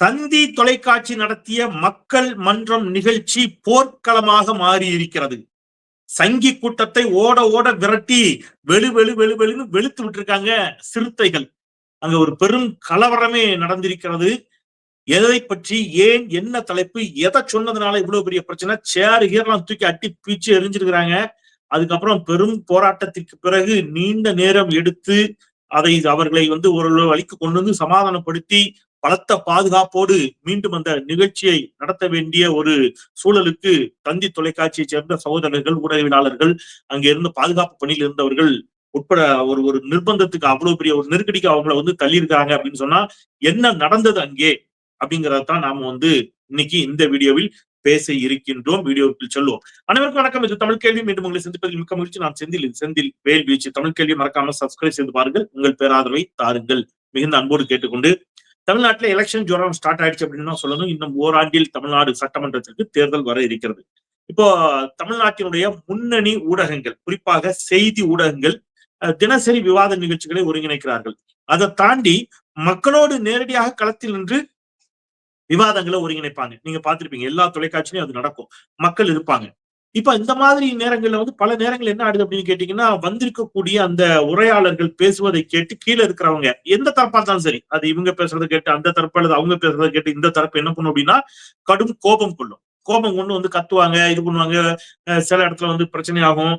தந்தி தொலைக்காட்சி நடத்திய மக்கள் மன்றம் நிகழ்ச்சி போர்க்களமாக மாறி இருக்கிறது சங்கி கூட்டத்தை ஓட ஓட விரட்டி வெளு வெளு வெளு வெளுன்னு வெளுத்து விட்டுருக்காங்க சிறுத்தைகள். அங்க ஒரு பெரும் கலவரமே நடந்திருக்கிறது. எதை பற்றி ஏன் என்ன தலைப்பு எதை சொன்னதுனால இவ்வளவு பெரிய பிரச்சனை? சேர் கீரெல்லாம் தூக்கி அட்டி பீச்சு எரிஞ்சிருக்கிறாங்க. அதுக்கப்புறம் பெரும் போராட்டத்திற்கு பிறகு நீண்ட நேரம் எடுத்து அதை அவர்களை வந்து ஒரு வழிக்கு கொண்டு வந்து சமாதானப்படுத்தி பலத்த பாதுகாப்போடு மீண்டும் அந்த நிகழ்ச்சியை நடத்த வேண்டிய ஒரு சூழலுக்கு தந்தி தொலைக்காட்சியை சேர்ந்த சகோதரர்கள் ஊடகவியலாளர்கள் அங்கிருந்து பாதுகாப்பு பணியில் இருந்தவர்கள் உட்பட ஒரு ஒரு நிர்பந்தத்துக்கு அவ்வளவு பெரிய ஒரு நெருக்கடிக்கு அவங்கள வந்து தள்ளியிருக்காங்க அப்படின்னு சொன்னா என்ன நடந்தது அங்கே? அப்படிங்கறதான் நாம வந்து இன்னைக்கு இந்த வீடியோவில் பேச இருக்கின்றோம். வீடியோவில் சொல்லுவோம் அனைவருக்கும் வணக்கம். இது தமிழ் கேள்வி. மீண்டும் உங்களை சந்திப்பதில் மிக்க மகிழ்ச்சி. நான் செந்தில். செந்தில் வேல் வீச்சு தமிழ் கேள்வி மறக்காம சப்ஸ்கிரைப் செய்து பாருங்கள். உங்கள் பேராதரவை தாருங்கள். மிகுந்த அன்போடு கேட்டுக்கொண்டு தமிழ்நாட்டுல எலெக்ஷன் ஜுரம் ஸ்டார்ட் ஆயிடுச்சு அப்படின்னு தான் சொல்லணும். இன்னும் ஓராண்டில் தமிழ்நாடு சட்டமன்றத்திற்கு தேர்தல் வர இருக்கிறது. இப்போ தமிழ்நாட்டினுடைய முன்னணி ஊடகங்கள் குறிப்பாக செய்தி ஊடகங்கள் தினசரி விவாத நிகழ்ச்சிகளை ஒருங்கிணைக்கிறார்கள். அதை தாண்டி மக்களோடு நேரடியாக களத்தில் நின்று விவாதங்களை ஒருங்கிணைப்பாங்க. நீங்க பாத்திருப்பீங்க எல்லா தொலைக்காட்சியிலும் அது நடக்கும். மக்கள் இருப்பாங்க. இப்ப இந்த மாதிரி நேரங்கள்ல வந்து பல நேரங்கள் என்ன ஆடுது அப்படின்னு கேட்டீங்கன்னா வந்திருக்கக்கூடிய அந்த உரையாளர்கள் பேசுவதை கேட்டு கீழே இருக்கிறவங்க எந்த தரப்பா இருந்தாலும் சரி அது இவங்க பேசுறதை கேட்டு அந்த தரப்பு அல்லது அவங்க பேசுறதை கேட்டு இந்த தரப்பு என்ன பண்ணும் அப்படின்னா கடும் கோபம் கொள்ளும். கோபம் கொண்டு வந்து கத்துவாங்க இது பண்ணுவாங்க சில இடத்துல வந்து பிரச்சனை ஆகும்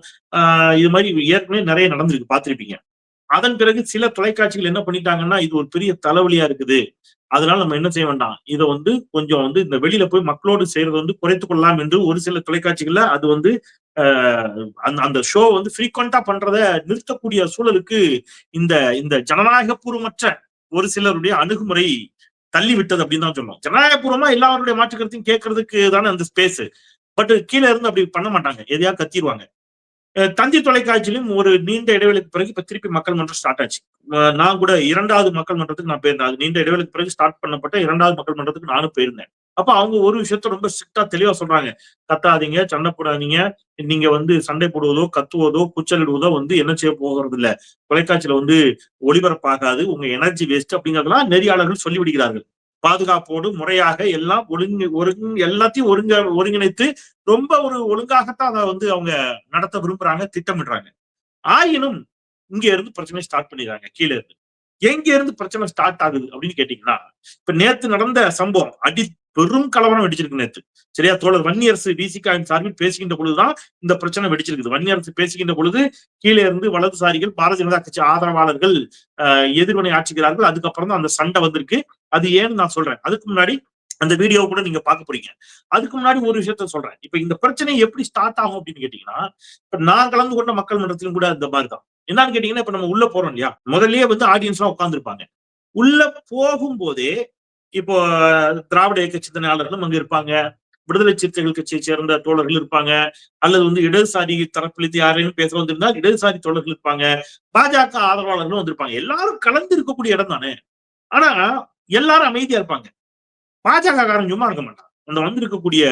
இது மாதிரி ஏற்கனவே நிறைய நடந்திருக்கு பார்த்துருப்பீங்க. அதன் பிறகு சில தொலைக்காட்சிகள் என்ன பண்ணிட்டாங்கன்னா இது ஒரு பெரிய தலைவலியா இருக்குது. அதனால நம்ம என்ன செய்ய வேண்டாம்? இதை வந்து கொஞ்சம் வந்து இந்த வெளியில போய் மக்களோடு செய்யறது வந்து குறைத்து கொள்ளலாம் என்று ஒரு சில தொலைக்காட்சிகள்ல அது வந்து அந்த அந்த ஷோ வந்து ஃப்ரீக்வெண்டா பண்றத நிறுத்தக்கூடிய சூழலுக்கு இந்த இந்த ஜனநாயகபூர்வமற்ற ஒரு சிலருடைய அணுகுமுறை தள்ளி விட்டது அப்படின்னு தான் சொல்லணும் ஜனநாயகபூர்வமா எல்லாருடைய மாற்று கருத்தையும் கேட்கறதுக்கு தானே அந்த ஸ்பேஸ் பட் கீழே இருந்து அப்படி பண்ண மாட்டாங்க. எதையா கத்திடுவாங்க தந்தி தொலைக்காட்சியிலும் ஒரு நீண்ட இடைவெளிக்கு பிறகு இப்ப திருப்பி மக்கள் மன்றம் ஸ்டார்ட் ஆச்சு. நான் கூட இரண்டாவது மக்கள் மன்றத்துக்கு நான் போயிருந்தேன். அது நீண்ட இடைவெளிக்கு பிறகு ஸ்டார்ட் பண்ணப்பட்ட இரண்டாவது மக்கள் மன்றத்துக்கு நானும் போயிருந்தேன். அப்ப அவங்க ஒரு விஷயத்த ரொம்ப ஸ்ட்ரிக்டா தெளிவா சொல்றாங்க. கத்தாதீங்க சண்டை போடாதீங்க. நீங்க வந்து சண்டை போடுவதோ கத்துவதோ கூச்சலிடுவதோ வந்து என்ன செய்ய போகிறது இல்ல தொலைக்காட்சியில வந்து ஒளிபரப்பாகாது. உங்க எனர்ஜி வேஸ்ட் அப்படிங்கறதெல்லாம் நெறியாளர்கள் சொல்லிவிடுகிறார்கள். பாதுகாப்போடு முறையாக எல்லாம் ஒழுங்கு ஒருங்கு எல்லாத்தையும் ஒருங்க ஒருங்கிணைத்து ரொம்ப ஒரு ஒழுங்காகத்தான் அதை வந்து அவங்க நடத்த விரும்புறாங்க திட்டமிடுறாங்க. ஆயினும் இங்க இருந்து பிரச்சனை ஸ்டார்ட் பண்ணிடுறாங்க கீழே இருந்து எங்க இருந்து பிரச்சனை ஸ்டார்ட் ஆகுது அப்படின்னு கேட்டீங்கன்னா இப்ப நேத்து நடந்த சம்பவம் அடி பெரும் கலவரம் வெடிச்சிருக்கு நேத்து. சரியா தோழர் வன்னியரசு விசிகாவின் சார்பில் பேசுகின்ற பொழுதுதான் இந்த பிரச்சனை வெடிச்சிருக்குது. வன்னியரசு பேசுகின்ற பொழுது கீழே இருந்து வலதுசாரிகள் பாரதிய ஜனதா கட்சி ஆதரவாளர்கள் எதிர்வினை ஆட்சிக்கிறார்கள் அதுக்கப்புறம் தான் அந்த சண்டை வந்திருக்கு. அது ஏன்னு நான் சொல்றேன். அதுக்கு முன்னாடி அந்த வீடியோ கூட நீங்க பார்க்க போறீங்க. அதுக்கு முன்னாடி ஒரு விஷயத்த சொல்றேன். இப்ப இந்த பிரச்சனை எப்படி ஸ்டார்ட் ஆகும் அப்படின்னு கேட்டீங்கன்னா இப்ப நான் கலந்து கொண்ட மக்கள் மன்றத்திலும் கூட இந்த மாதிரி தான். என்னன்னு கேட்டீங்கன்னா இப்ப நம்ம உள்ள போறோம் இல்லையா? முதல்லயே வந்து ஆடியன்ஸ் எல்லாம் உட்காந்துருப்பாங்க உள்ள போகும்போதே இப்போ திராவிட இயக்க சிந்தனையாளர்களும் அங்க இருப்பாங்க. விடுதலை சிறுத்தைகள் கட்சியை சேர்ந்த தோழர்கள் இருப்பாங்க. அல்லது வந்து இடதுசாரி தரப்பிலிருந்து யாரையும் பேச வந்திருந்தால் இடதுசாரி தோழர்கள் இருப்பாங்க. பாஜக ஆதரவாளர்களும் வந்திருப்பாங்க. எல்லாரும் கலந்து இருக்கக்கூடிய இடம் தானே. ஆனா எல்லாரும் அமைதியா இருப்பாங்க. பாஜக காரன் சும்மா இருக்க மாட்டான். அந்த வந்திருக்கக்கூடிய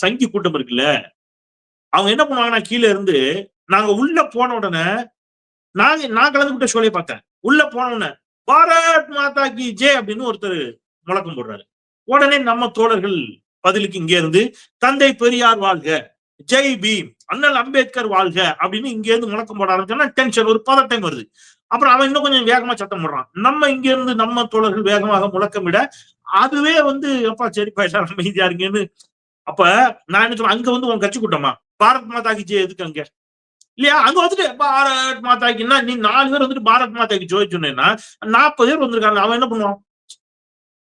சங்கி கூட்டம் இருக்குல்ல அவங்க என்ன பண்ணுவாங்கன்னா கீழே இருந்து நாங்க உள்ள போன உடனே நாங்க நான் கலந்துகிட்ட ஷோலையை பார்த்தேன். உள்ள போன உடனே பாரத் மாதா கி ஜே அப்படின்னு ஒருத்தர் முழக்கம் போடுறாரு. உடனே நம்ம தோழர்கள் பதிலுக்கு இங்க இருந்து தந்தை பெரியார் வாழ்க ஜெய் பீம் அண்ணல் அம்பேத்கர் வாழ்க அப்படின்னு இங்க இருந்து முழக்கம் போட ஆரம்பிச்சோம்னா டென்ஷன் ஒரு பதட்டம் வருது. அப்புறம் அவன் இன்னும் கொஞ்சம் வேகமா சத்தம் போடுறான். நம்ம இங்க இருந்து நம்ம தோழர்கள் வேகமாக முழக்கமிட அதுவே வந்து அப்பா சரிப்பா எல்லாரும் அமைதியா இருங்கன்னு அப்ப நான் என்ன சொல்றேன் அங்க வந்து உன் கட்சி கூட்டமா? பாரத் மாதாக்கு ஜெய் எதுக்கு அங்க? இல்லையா? அங்க வந்துட்டு பாரத் மாதாக்குன்னா நீ நாலு பேர் வந்துட்டு பாரத் மாதாக்கு ஜோய் சொன்னேன்னா நாற்பது பேர் வந்திருக்காங்க. அவன் என்ன பண்ணுவான்?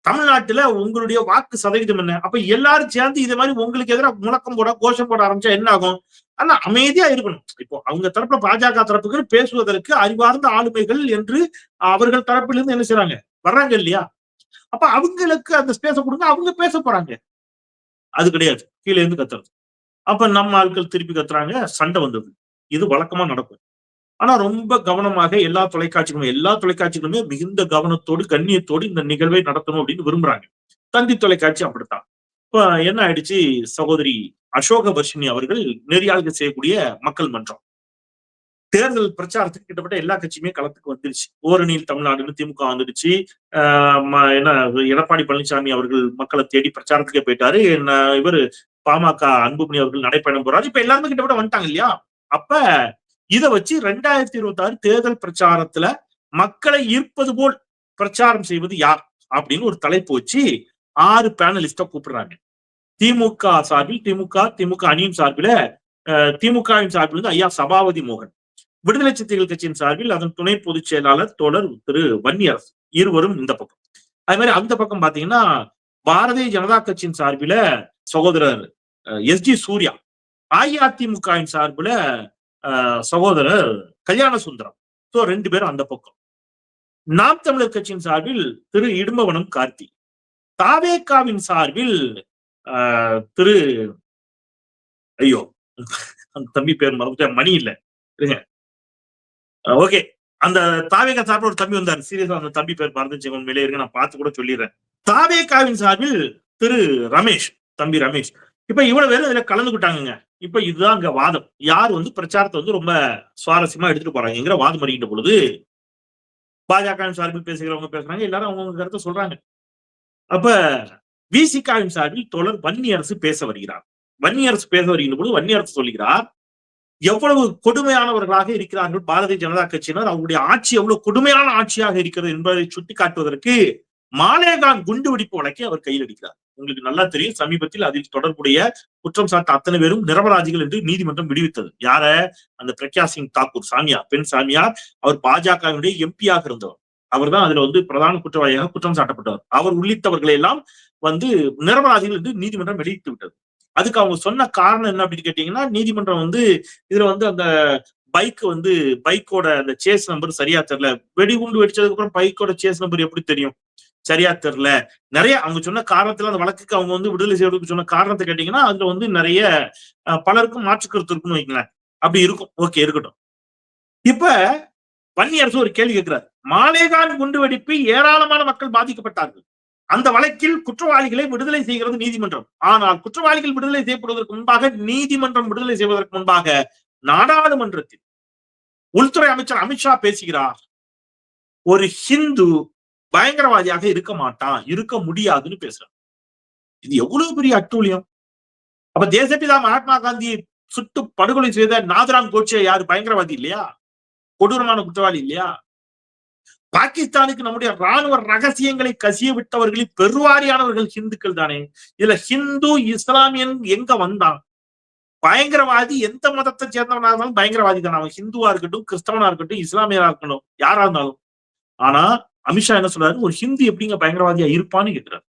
தமிழ்நாட்டுல உங்களுடைய வாக்கு சதவீதம் என்ன? அப்ப எல்லாரும் சேர்ந்து இது மாதிரி உங்களுக்கு எதிராக முழக்கம் போட கோஷம் போட ஆரம்பிச்சா என்ன ஆகும்? ஆனா அமைதியா இருக்கணும். இப்போ அவங்க தரப்புல பாஜக தரப்புக்கு பேசுவதற்கு அறிவார்ந்த ஆளுமைகள் என்று அவர்கள் தரப்பிலிருந்து என்ன செய்யறாங்க வர்றாங்க இல்லையா? அப்ப அவங்களுக்கு அந்த ஸ்பேஸ கொடுங்க அவங்க பேச போறாங்க. அது கிடையாது. கீழே இருந்து கத்துறது. அப்ப நம்ம ஆட்கள் திருப்பி கத்துறாங்க சண்டை வந்தது. இது வழக்கமா நடக்கும். ஆனா ரொம்ப கவனமாக எல்லா தொலைக்காட்சிகளும் எல்லா தொலைக்காட்சிகளுமே மிகுந்த கவனத்தோடு கண்ணியத்தோடு இந்த நிகழ்வை நடத்தணும் அப்படின்னு விரும்புறாங்க. தந்தி தொலைக்காட்சி அப்படித்தான். இப்ப என்ன ஆயிடுச்சு? சகோதரி அசோக வர்ஷினி அவர்கள் நெறியாளுக்கு செய்யக்கூடிய மக்கள் மன்றம். தேர்தல் பிரச்சாரத்துக்கு கிட்டத்தட்ட எல்லா கட்சியுமே களத்துக்கு வந்துருச்சு. ஓரணியில் தமிழ்நாடுன்னு திமுக வந்துடுச்சு. ஆஹ் ம- என்ன எடப்பாடி பழனிசாமி அவர்கள் மக்களை தேடி பிரச்சாரத்துக்கே போயிட்டாரு. என்ன- இவரு பாமக அன்புமணி அவர்கள் நடைப்பயணம் போறாரு. இப்ப எல்லாருமே கிட்டத்தட்ட வந்துட்டாங்க இல்லையா? அப்ப இதை வச்சு ரெண்டாயிரத்தி இருபத்தி ஆறு தேர்தல் பிரச்சாரத்துல மக்களை ஈர்ப்பது போல் பிரச்சாரம் செய்வது யார் அப்படின்னு ஒரு தலைப்பு வச்சு ஆறு பேனலிஸ்ட கூப்பிடுறாங்க. திமுக சார்பில் திமுக திமுக அணியின் சார்பில் அஹ், திமுகவின் சார்பில் வந்து ஐயா சபாபதி மோகன். விடுதலை சிறுத்தைகள் கட்சியின் சார்பில் அதன் துணை பொதுச் செயலாளர் தோழர் திரு வன்னியரசு இருவரும் இந்த பக்கம். அது மாதிரி அந்த பக்கம் பாத்தீங்கன்னா பாரதிய ஜனதா கட்சியின் சார்பில சகோதரர் எஸ் ஜி சூர்யா அஇஅதிமுகவின் சார்பில் சகோதரர் கல்யாண சுந்தரம். சோ ரெண்டு பேரும் அந்த பக்கம். நாம் தமிழர் கட்சியின் சார்பில் திரு இடும்பவனம் கார்த்தி. தாவேகாவின் சார்பில் ஆஹ், திரு ஐயோ அந்த தம்பி பேர் மறந்துட்டேன் மணி இல்ல. இருங்க. ஓகே. அந்த தாவேகா சார்பில் ஒரு தம்பி வந்தார். சீரியஸா அந்த தம்பி பேர் மறந்துச்சு. உண்மையிலே இருங்க நான் பார்த்து கூட சொல்லிடுறேன். தாவேகாவின் சார்பில் திரு ரமேஷ் தம்பி ரமேஷ். இப்ப இவ்வளவு பேர் இதுல கலந்துக்கிட்டாங்கங்க. இப்ப இதுதான் அங்க வாதம். யார் வந்து பிரச்சாரத்தை வந்து ரொம்ப சுவாரஸ்யமா எடுத்துட்டு போறாங்கிற வாதம் அறிகின்ற பொழுது பாஜக சார்பில் பேசுகிறவங்க பேசுறாங்க எல்லாரும் அவங்கவுங்க கருத்தை சொல்றாங்க. அப்ப விசிகாவின் சார்பில் தோழர் வன்னியரசு பேச வருகிறார். வன்னியரசு பேச வருகின்ற பொழுது வன்னியரசு சொல்கிறார் எவ்வளவு கொடுமையானவர்களாக இருக்கிறார்கள் பாரதிய ஜனதா கட்சியினர் அவருடைய ஆட்சி எவ்வளவு கொடுமையான ஆட்சியாக இருக்கிறது என்பதை சுட்டிக்காட்டுவதற்கு மாலேகான் குண்டு வெடிப்பு வழக்கை அவர் கையில் அடிக்கிறார் உங்களுக்கு நல்லா தெரியும் சமீபத்தில் அதில் தொடர்புடைய குற்றம் சாட்ட அத்தனை பேரும் நிரபராதிகள் என்று நீதிமன்றம் விடுவித்தது. யார? அந்த பிரக்யா சிங் தாக்கூர் சாமியார் பெண் சாமியார். அவர் பாஜகவினுடைய எம்பியாக இருந்தவர். அவர்தான் அதுல வந்து பிரதான குற்றவாளியாக குற்றம் சாட்டப்பட்டவர். அவர் உள்ளிட்டவர்களை எல்லாம் வந்து நிரபராதிகள் என்று நீதிமன்றம் வெளியிட்டு விட்டது. அதுக்கு அவங்க சொன்ன காரணம் என்ன அப்படின்னு கேட்டீங்கன்னா நீதிமன்றம் வந்து இதுல வந்து அந்த பைக் வந்து பைக்கோட அந்த சேஸ் நம்பர் சரியா தெரியல. வெடிகுண்டு வெடிச்சதுக்கு அப்புறம் பைக்கோட சேஸ் நம்பர் எப்படி தெரியும்? சரியா தெரியல. நிறைய அவங்க சொன்ன காரணத்துல அந்த வழக்குக்கு அவங்க வந்து விடுதலை செய்வதற்கு சொன்ன காரணத்தை கேட்டீங்கன்னா அதுல வந்து நிறைய அஹ், பலருக்கும் மாற்று கருத்து இருக்குன்னு வைங்களேன். அப்படி இருக்கும். ஓகே இருக்கட்டும். இப்ப வன்னியரசு ஒரு கேள்வி கேட்கிறார். மாலேகான் குண்டு வெடிப்பு ஏராளமான மக்கள் பாதிக்கப்பட்டார்கள். அந்த வழக்கில் குற்றவாளிகளை விடுதலை செய்கிறது நீதிமன்றம். ஆனால் குற்றவாளிகள் விடுதலை செய்யப்படுவதற்கு முன்பாக நீதிமன்றம் விடுதலை செய்வதற்கு முன்பாக நாடாளுமன்றத்தில் உள்துறை அமைச்சர் அமித்ஷா பேசுகிறார். ஒரு ஹிந்து பயங்கரவாதியாக இருக்க மாட்டான் இருக்க முடியாதுன்னு பேசுறான். இது எவ்வளவு பெரிய அட்டூழியம்? அப்ப தேசப்பிதா மகாத்மா காந்தியை சுட்டு படுகொலை செய்த நாதராம் கோட்சே யாரு? பயங்கரவாதி இல்லையா? கொடூரமான குற்றவாளி இல்லையா? பாகிஸ்தானுக்கு நம்முடைய ராணுவ ரகசியங்களை கசிய விட்டவர்களில் பெருவாரியானவர்கள் ஹிந்துக்கள் தானே. இதுல ஹிந்து இஸ்லாமியன் எங்க வந்தான்? பயங்கரவாதி எந்த மதத்தை சேர்ந்தவனா இருந்தாலும் பயங்கரவாதி தான். அவன் ஹிந்துவா இருக்கட்டும் கிறிஸ்தவனா இருக்கட்டும் இஸ்லாமியரா இருக்கட்டும் யாரா இருந்தாலும். ஆனா அமித்ஷா என்ன சொல்றாரு? ஒரு ஹிந்து எப்படிங்க பயங்கரவாதியா இருப்பான்னு கேட்கிறாரு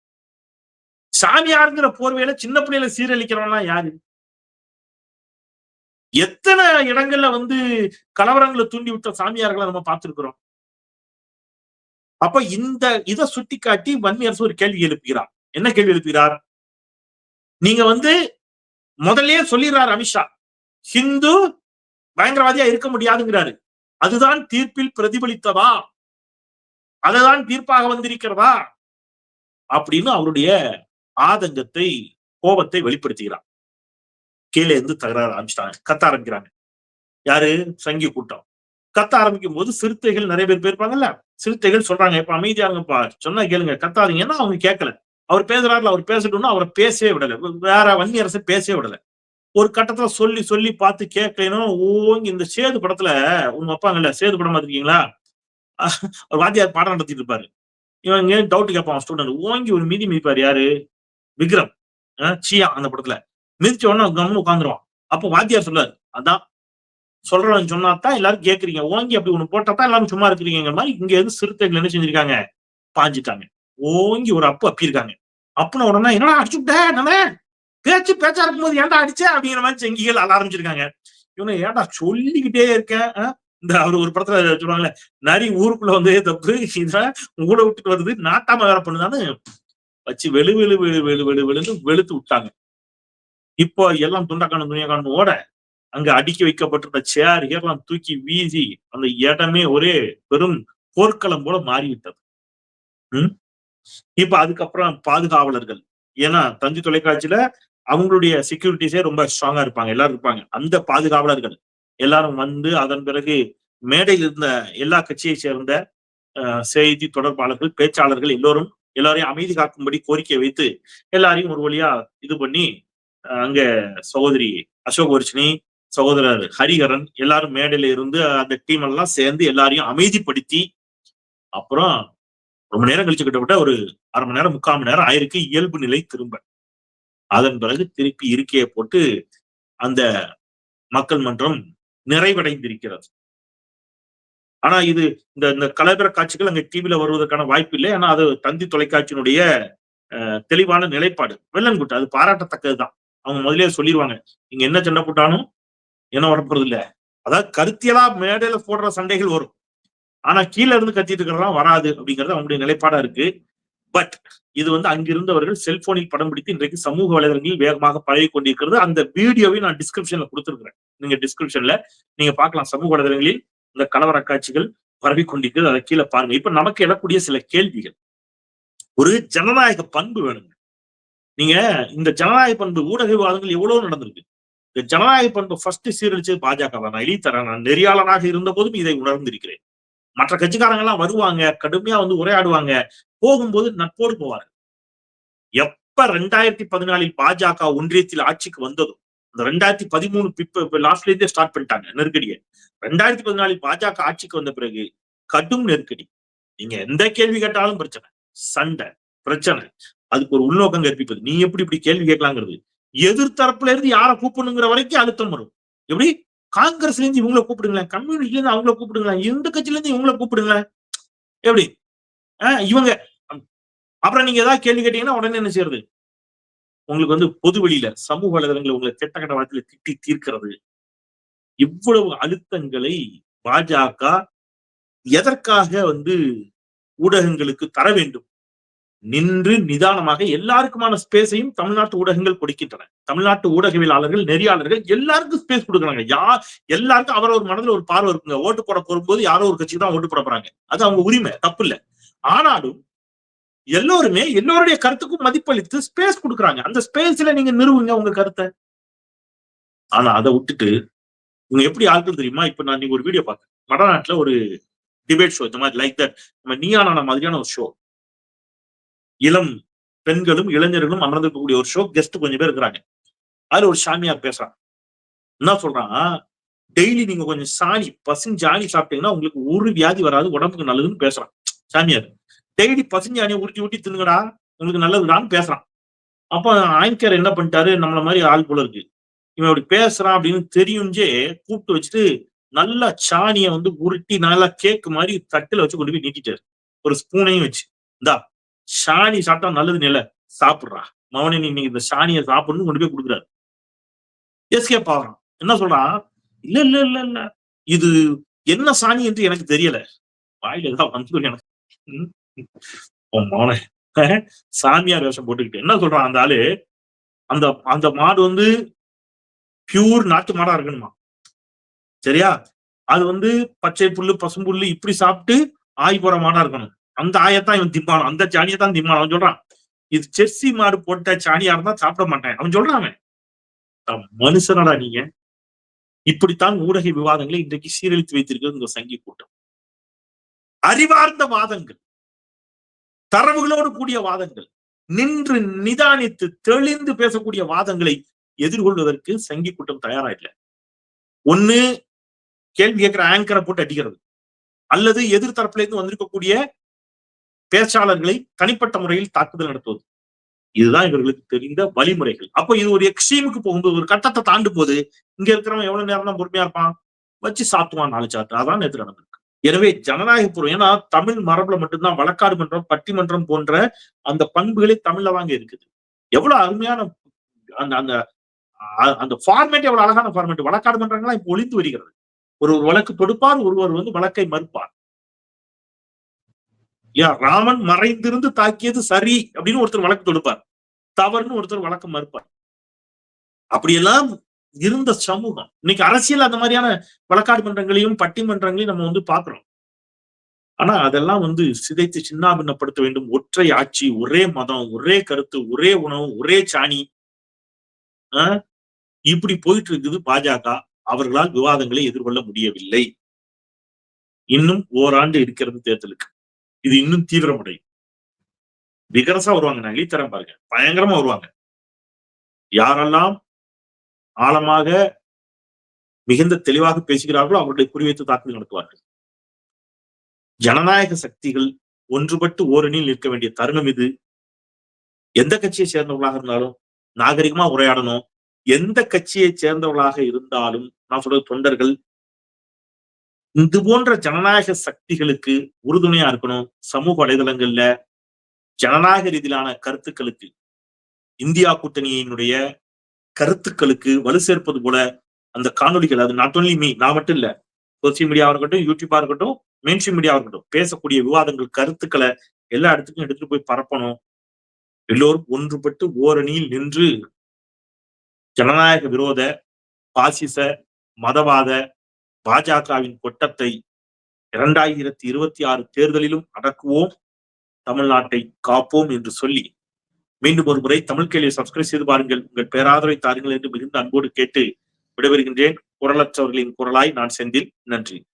சாமியாருங்கிற போர்வையில சின்ன பிள்ளையில சீரழிக்கிறவன்லாம் யாரு? எத்தனை இடங்கள்ல வந்து கலவரங்களை தூண்டி விட்ட சாமியார்களை நம்ம பார்த்திருக்கிறோம். அப்ப இந்த இதை சுட்டிக்காட்டி வன்னியரசு ஒரு கேள்வி எழுப்புகிறார். என்ன கேள்வி எழுப்புகிறார்? நீங்க வந்து முதல்லயே சொல்லிடுறாரு அமித்ஷா ஹிந்து பயங்கரவாதியா இருக்க முடியாதுங்கிறாரு. அதுதான் தீர்ப்பில் பிரதிபலித்ததா? அதுதான் தீர்ப்பாக வந்திருக்கிறதா? அப்படின்னு அவருடைய ஆதங்கத்தை கோபத்தை வெளிப்படுத்துகிறான் கீழே இருந்து தகராறு ஆரம்பிச்சிட்டாங்க. கத்த ஆரம்பிக்கிறாங்க. யாரு? சங்கி கூட்டம். கத்த ஆரம்பிக்கும் போது சிறுத்தைகள் நிறைய பேர் போயிருப்பாங்கல்ல? சிறுத்தைகள் சொல்றாங்க இப்ப அமைதியாருங்கப்பா சொன்னா கேளுங்க கத்தாதீங்கன்னா அவங்க கேட்கல? அவர் பேசுறாருல அவர் பேசட்டும்னா அவரை பேசவே விடல. வேற வன்னி அரசு பேசவே விடல. ஒரு கட்டத்துல சொல்லி சொல்லி பார்த்து கேட்கணும் ஓங்கி இந்த சேது படத்துல உங்க வைப்பாங்கல்ல சேது படம் பார்த்துருக்கீங்களா? ஒரு வாத்தியார் பாடம் நடத்திட்டு இருப்பாரு இவன் டவுட் கேட்பான் ஸ்டூடெண்ட் ஓங்கி ஒரு மீதி மிதிப்பாரு யாரு? விக்ரம். சியா அந்த படத்துல. மிதிச்ச உடனே கம்னு உட்காந்துருவான் அப்போ வாத்தியார் சொல்லாரு அதான் சொல்றவன் சொன்னாதான் எல்லாரும் கேக்குறீங்க. ஓங்கி அப்படி ஒண்ணு போட்டாதான் எல்லாரும் சும்மா இருக்கிறீங்கிற மாதிரி இங்க இருந்து சிறுத்தைகள் என்ன செஞ்சிருக்காங்க? பாஞ்சிட்டாங்க. ஓங்கி ஒரு அப்பு அப்பியிருக்காங்க. அப்புன உடனே என்னடா அடிச்சுட்டேன் விட்ட? நானே பேச்சு பேச்சா இருக்கும்போது ஏன்டா அடிச்ச? அப்படிங்கிற மாதிரி செங்கிகள் அல ஆரம்பிச்சிருக்காங்க இவனை ஏன்டா சொல்லிக்கிட்டே இருக்கேன் இந்த அவர் ஒரு படத்துல சொல்லுவாங்கல்ல நரி ஊருக்குள்ள வந்ததே தப்பு ஊட விட்டுட்டு வருது நாட்டாம வேற பண்ணுதான்னு வச்சு வெளு வெளு வெளு வெளு வெளு வெளுன்னு வெளுத்து விட்டாங்க. இப்போ எல்லாம் துண்டக்கான துணியாக்கான ஓட அங்க அடுக்கி வைக்கப்பட்டிருந்த சேர் எல்லாம் தூக்கி வீசி அந்த இடமே ஒரே பெரும் போர்க்களம் போல மாறிவிட்டது. உம் இப்ப அதுக்கப்புறம் பாதுகாவலர்கள். ஏன்னா தஞ்சை தொலைக்காட்சியில அவங்களுடைய செக்யூரிட்டிஸே ரொம்ப ஸ்ட்ராங்கா இருப்பாங்க. எல்லாரும் இருப்பாங்க. அந்த பாதுகாவலர்கள். எல்லாரும் வந்து அதன் பிறகு மேடையில் இருந்த எல்லா கட்சியை சேர்ந்த செய்தி தொடர்பாளர்கள் பேச்சாளர்கள் எல்லோரும் எல்லாரையும் அமைதி காக்கும்படி கோரிக்கை வைத்து எல்லாரையும் ஒரு வழியா இது பண்ணி அங்க சகோதரி அசோக் வர்ஷினி சகோதரர் ஹரிஹரன் எல்லாரும் மேடையில இருந்து அந்த டீம் எல்லாம் சேர்ந்து எல்லாரையும் அமைதிப்படுத்தி அப்புறம் ரொம்ப நேரம் கழிச்சு கிட்டத்தட்ட ஒரு அரை மணி நேரம் முக்கால் மணி நேரம் ஆயிருக்கு இயல்பு நிலை திரும்ப. அதன் பிறகு திருப்பி இருக்கையை போட்டு அந்த மக்கள் மன்றம் நிறைவடைந்திருக்கிறது. ஆனா இது இந்த இந்த கலவர காட்சிகள் அங்க டிவியில வருவதற்கான வாய்ப்பு இல்லை. ஆனா அது தந்தி தொலைக்காட்சியினுடைய அஹ், தெளிவான நிலைப்பாடு. வெள்ளன் குட்டு அது பாராட்டத்தக்கதுதான். அவங்க முதலே சொல்லிடுவாங்க இங்க என்ன சண்டை போட்டாலும் என்ன வரப்போறது இல்ல அதாவது கருத்தியலா மேடையில போடுற சண்டைகள் வரும். ஆனா கீழ இருந்து கத்திட்டு இருக்கிறதெல்லாம் வராது அப்படிங்கிறது அவங்களுடைய நிலைப்பாடா இருக்கு. பட் இது வந்து அங்கிருந்தவர்கள் செல்போனில் படம் பிடித்து இன்றைக்கு சமூக வலைதளங்களில் வேகமாக பழகி கொண்டிருக்கிறது அந்த வீடியோவை நான் டிஸ்கிரிப்ஷன்ல கொடுத்துருக்கிறேன். நீங்க டிஸ்கிரிப்ஷன்ல நீங்க பார்க்கலாம். சமூக வலைதளங்களில் இந்த கலவர காட்சிகள் பரவி கொண்டிருக்கிறது அதை கீழே பாருங்க. இப்ப நமக்கு எழக்கூடிய சில கேள்விகள். ஒரு ஜனநாயக பண்பு வேணுங்க. நீங்க இந்த ஜனநாயக பண்பு ஊடக விவாதங்கள் எவ்வளவு நடந்திருக்கு? இந்த ஜனநாயக பண்பு ஃபர்ஸ்ட் சீரழிச்சது பாஜக நான் எழுதித்தரேன் நான் நெறியாளனாக இருந்த போதும் இதை உணர்ந்திருக்கிறேன். மற்ற கட்சிக்காரங்க எல்லாம் வருவாங்க. கடுமையா வந்து உரையாடுவாங்க. போகும்போது நட்போடு போவாங்க எப்ப ரெண்டாயிரத்தி பதினாலில் பாஜக ஒன்றியத்தில் ஆட்சிக்கு வந்ததோ இந்த ரெண்டாயிரத்தி பதிமூணு பிப்ப லாஸ்ட்ல இருந்தே ஸ்டார்ட் பண்ணிட்டாங்க நெருக்கடியை. ரெண்டாயிரத்தி பதினாலில் பாஜக ஆட்சிக்கு வந்த பிறகு கடும் நெருக்கடி. நீங்க எந்த கேள்வி கேட்டாலும் பிரச்சனை. சண்டை பிரச்சனை. அதுக்கு ஒரு உள்நோக்கம் கற்பிப்பது. நீ எப்படி இப்படி கேள்வி கேட்கலாங்கிறது? எதிர்த்தரப்புல இருந்து யாரை கூப்பிடணுங்கிற வரைக்கும் அழுத்தம் வரும். எப்படி? காங்கிரஸ்ல இருந்து இவங்கள கூப்பிடுங்களேன். கம்யூனிஸ்ட்ல இருந்து அவங்கள கூப்பிடுங்களேன். எந்த கட்சியில இருந்து இவங்கள கூப்பிடுங்களேன்? எப்படி? ஆஹ் இவங்க அப்புறம் நீங்க ஏதாவது கேள்வி கேட்டீங்கன்னா உடனே என்ன செய்யறது? உங்களுக்கு வந்து பொது வெளியில சமூக வலைதளங்களை உங்களை கெட்ட கட்ட வார்த்தையில திட்டி தீர்க்கிறது. இவ்வளவு அழுத்தங்களை பாஜக எதற்காக வந்து ஊடகங்களுக்கு தர வேண்டும்? நின்று நிதானமாக எல்லாருக்குமான ஸ்பேஸையும் தமிழ்நாட்டு ஊடகங்கள் கொடுக்கின்றன. தமிழ்நாட்டு ஊடகவியலாளர்கள் நெறியாளர்கள் எல்லாருக்கும் ஸ்பேஸ் கொடுக்குறாங்க. யார் எல்லாருக்கும் அவர் ஒரு மனதில் ஒரு பார்வை இருக்குங்க. ஓட்டு போட போகும்போது யாரோ ஒரு கட்சிக்கு தான் ஓட்டு போட போறாங்க. அது அவங்க உரிமை தப்பு இல்லை. ஆனாலும் எல்லோருமே எல்லோருடைய கருத்துக்கும் மதிப்பளித்து ஸ்பேஸ் கொடுக்குறாங்க. அந்த ஸ்பேஸ்ல நீங்க நிறுவுங்க உங்க கருத்தை. ஆனா அதை விட்டுட்டு இவங்க எப்படி ஆட்கள் தெரியுமா? இப்ப நான் நீங்க ஒரு வீடியோ பார்த்தேன் வடநாட்டுல ஒரு டிபேட் ஷோ இந்த மாதிரி லைக் தட் நம்ம நீயானான மாதிரியான ஒரு ஷோ இளம் பெண்களும் இளைஞர்களும் அமர்ந்திருக்கக்கூடிய ஒரு ஷோ கெஸ்ட் கொஞ்சம் பேர் இருக்கிறாங்க. அதுல ஒரு சாமியார் பேசுறான். என்ன சொல்றான்? டெய்லி நீங்க கொஞ்சம் சாணி பசுஞ்சாணி சாப்பிட்டீங்கன்னா உங்களுக்கு ஒரு வியாதி வராது உடம்புக்கு நல்லதுன்னு பேசுறான். சாமியார். டெய்லி பசுஞ்சாணியை உருட்டி உருட்டி தின்னுங்கடா உங்களுக்கு நல்லதுடான்னு பேசுறான். அப்ப ஆங்கர் என்ன பண்ணிட்டாரு? நம்மள மாதிரி ஆள் போல இருக்கு. இவன் அப்படி பேசுறான் அப்படின்னு தெரியுஞ்சே கூப்பிட்டு வச்சுட்டு நல்லா சாணியை வந்து உருட்டி நல்லா கேக் மாதிரி தட்டுல வச்சு கொண்டு போய் நீட்டிட்டாரு. ஒரு ஸ்பூனையும் வச்சு. இந்தா சாணி சாப்பிட்டா நல்லது நில. சாப்பிடுறா. மவனே நீ இன்னைக்கு இந்த சாணியை சாப்பிடணும்னு கொண்டு போய் கொடுக்குறாரு. எஸ்கே பாக்குறான் என்ன சொல்றான் இல்ல இல்ல இல்ல இல்ல. இது என்ன சாணி என்று எனக்கு தெரியல. வாயில ஏதாவது வந்து எனக்கு. ம். சாமியார் வேஷம் போட்டுக்கிட்டு என்ன சொல்றான் அந்த ஆளு? அந்த அந்த மாடு வந்து பியூர் நாட்டு மாடா இருக்கணுமா? சரியா? அது வந்து பச்சை புல்லு பசும்புல்லு இப்படி சாப்பிட்டு ஆய் போற மாடா இருக்கணும். அந்த ஆயத்தான் இவன் திம்பான் அந்த சாணியை தான் திம்பான் அவன் சொல்றான் இது செர்சி மாடு போட்ட சாணியா இருந்தா சாப்பிட மாட்டேன். அவன் சொல்றான் அவன். மனுஷனடா நீங்க. இப்படித்தான் ஊடக விவாதங்களை இன்றைக்கு சீரழித்து வைத்திருக்கிறது இந்த சங்கி கூட்டம். அறிவார்ந்த வாதங்கள். தரவுகளோடு கூடிய வாதங்கள் நின்று நிதானித்து தெளிந்து பேசக்கூடிய வாதங்களை எதிர்கொள்வதற்கு சங்கி கூட்டம் தயாரா இல்லை ஒண்ணு கேள்வி கேட்கிற ஆங்கரை போட்டு அடிக்கிறது. அல்லது எதிர்த்தரப்புல இருந்து வந்திருக்கக்கூடிய பேச்சாளர்களை தனிப்பட்ட முறையில் தாக்குதல் நடத்துவது. இதுதான் இவர்களுக்கு தெரிந்த வழிமுறைகள். அப்போ இது ஒரு எக்ஸ்ட்ரீமுக்கு போகும்போது ஒரு கட்டத்தை தாண்டும் போது இங்க இருக்கிறவன் எவ்வளவு நேரம் தான் பொறுமையா இருப்பான்? வச்சு சாப்பிட்டுவான் நாலு சாத்து அதான் நேற்று நடந்தது. எனவே ஜனநாயகப்பூர்வம் ஏன்னா தமிழ் மரபுல மட்டும்தான் வழக்காடு மன்றம் பட்டிமன்றம் போன்ற அந்த பண்புகளே தமிழ்ல வாங்க இருக்குது. எவ்வளவு அருமையான அந்த அந்த அ- அந்த ஃபார்மேட் எவ்வளவு அழகான ஃபார்மேட் வழக்காடு மன்றங்கள்லாம் இப்போ ஒளிந்து வருகிறது. ஒரு ஒரு வழக்கு தொடுப்பார் ஒருவர் வந்து வழக்கை மறுப்பார். யா ராமன் மறைந்திருந்து தாக்கியது சரி அப்படின்னு ஒருத்தர் வழக்கு தொடுப்பார். தவறுன்னு ஒருத்தர் வழக்கு மறுப்பார். அப்படியெல்லாம் இருந்த சமூகம். இன்னைக்கு அரசியல் அந்த மாதிரியான வழக்காடு மன்றங்களையும் பட்டிமன்றங்களையும் நம்ம வந்து பாக்குறோம் ஆனா அதெல்லாம் வந்து சிதைத்து சின்னாபின்னப்படுத்த வேண்டும். ஒற்றை ஆட்சி ஒரே மதம் ஒரே கருத்து ஒரே உணவு ஒரே சாணி. ஆஹ் இப்படி போயிட்டு இருக்குது பாஜக. அவர்களால் விவாதங்களை எதிர்கொள்ள முடியவில்லை. இன்னும் ஓராண்டு இருக்கிறது தேர்தலுக்கு. இது இன்னும் தீவிரமடையும். விகரசா வருவாங்க நான் எழுதித்தரேன் பாருங்க. பயங்கரமா வருவாங்க. யாரெல்லாம் ஆழமாக மிகுந்த தெளிவாக பேசுகிறார்களோ அவர்களை குறிவைத்து தாக்குதல் நடத்துவார்கள். ஜனநாயக சக்திகள் ஒன்றுபட்டு ஓரணியில் நிற்க வேண்டிய தருணம் இது. எந்த கட்சியை சேர்ந்தவர்களாக இருந்தாலும் நாகரிகமா உரையாடணும். எந்த கட்சியை சேர்ந்தவர்களாக இருந்தாலும் நான் சொல்றது தொண்டர்கள் இது போன்ற ஜனநாயக சக்திகளுக்கு உறுதுணையா இருக்கணும். சமூக வலைதளங்கள்ல ஜனநாயக ரீதியிலான கருத்துக்களுக்கு. இந்தியா கூட்டணியினுடைய கருத்துக்களுக்கு வலு சேர்ப்பது போல அந்த காணொலிகள் அது நாட் ஓன்லி மீ நான் மட்டும் இல்ல சோசியல் மீடியாவா இருக்கட்டும் யூடியூபா இருக்கட்டும் மெயின்ஸ்ட்ரீம் மீடியாவா இருக்கட்டும் பேசக்கூடிய விவாதங்கள் கருத்துக்களை எல்லா இடத்துக்கும் எடுத்துட்டு போய் பரப்பணும். எல்லோரும் ஒன்றுபட்டு ஓரணியில் நின்று ஜனநாயக விரோத பாசிச மதவாத பாஜகவின் கொட்டத்தை இரண்டாயிரத்தி இருபத்தி ஆறு தேர்தலிலும் அடக்குவோம் தமிழ்நாட்டை காப்போம் என்று சொல்லி மீண்டும் ஒரு முறை தமிழ் கேள்வியை சப்ஸ்கிரைப் செய்து பாருங்கள். உங்கள் பேராதரவை தாருங்கள் என்று மிகுந்த அன்போடு கேட்டு விடைபெறுகின்றேன். குரலற்றவர்களின் குரலாய் நான் செந்தில். நன்றி.